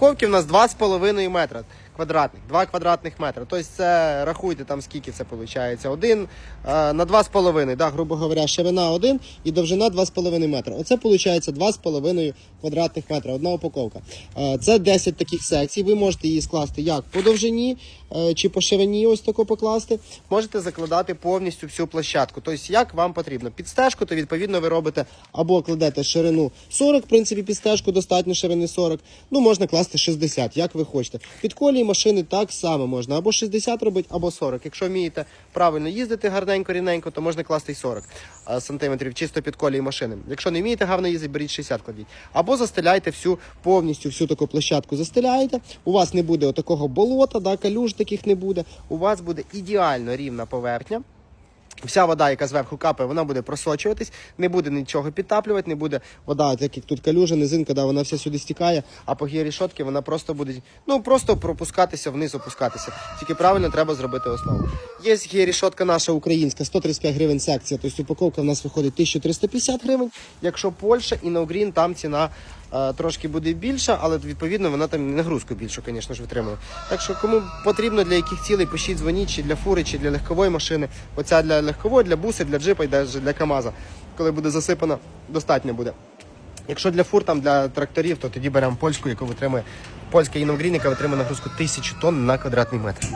упаковці у нас 2,5 метра квадратних, 2 квадратних метри. Тобто це рахуйте там скільки це виходить. Один е, на 2,5, да, грубо говоря, ширина 1 і довжина 2,5 метра. Оце виходить 2,5 квадратних метра, одна упаковка. Е, це 10 таких секцій. Ви можете її скласти як по довжині е, чи по ширині, ось тако покласти. Можете закладати повністю всю площадку. Тобто, як вам потрібно. Під стежку, то відповідно ви робите або кладете ширину 40, в принципі, під стежку достатньо ширини 40. Ну, можна класти 60, як ви хочете. Під колії машини так само можна або 60 робити, або 40. Якщо вмієте правильно їздити гарненько, рівненько, то можна класти й 40 е, сантиметрів чисто під колії машини. Якщо не вмієте гарно їздити, беріть 60 кладіть. Або застеляйте всю повністю всю таку площадку. Застеляєте. У вас не буде отакого болота, да, калюж таких не буде. У вас буде ідеально рівна поверхня. Вся вода, яка зверху капає, вона буде просочуватись, не буде нічого підтаплювати, не буде вода, так як тут калюжа, низинка, да, вона вся сюди стікає, а по гірі шотки вона просто буде ну просто пропускатися вниз, опускатися. Тільки правильно треба зробити основу. Є гірішотка наша українська, 135 гривень секція, тобто упаковка в нас виходить 1350 гривень. Якщо Польща і Новгрін, там ціна трошки буде більша, але відповідно вона там нагрузку більшу, звісно ж, витримує. Так що кому потрібно для яких цілей, пишіть, дзвоніть, чи для фури, чи для легкової машини. Оця для легкової, для буси, для джипа і навіть для КАМАЗа. Коли буде засипано, достатньо буде. Якщо для фур, там для тракторів, то тоді беремо польську, яку витримує польська іногрін, яка витримує нагрузку 1000 тонн на квадратний метр.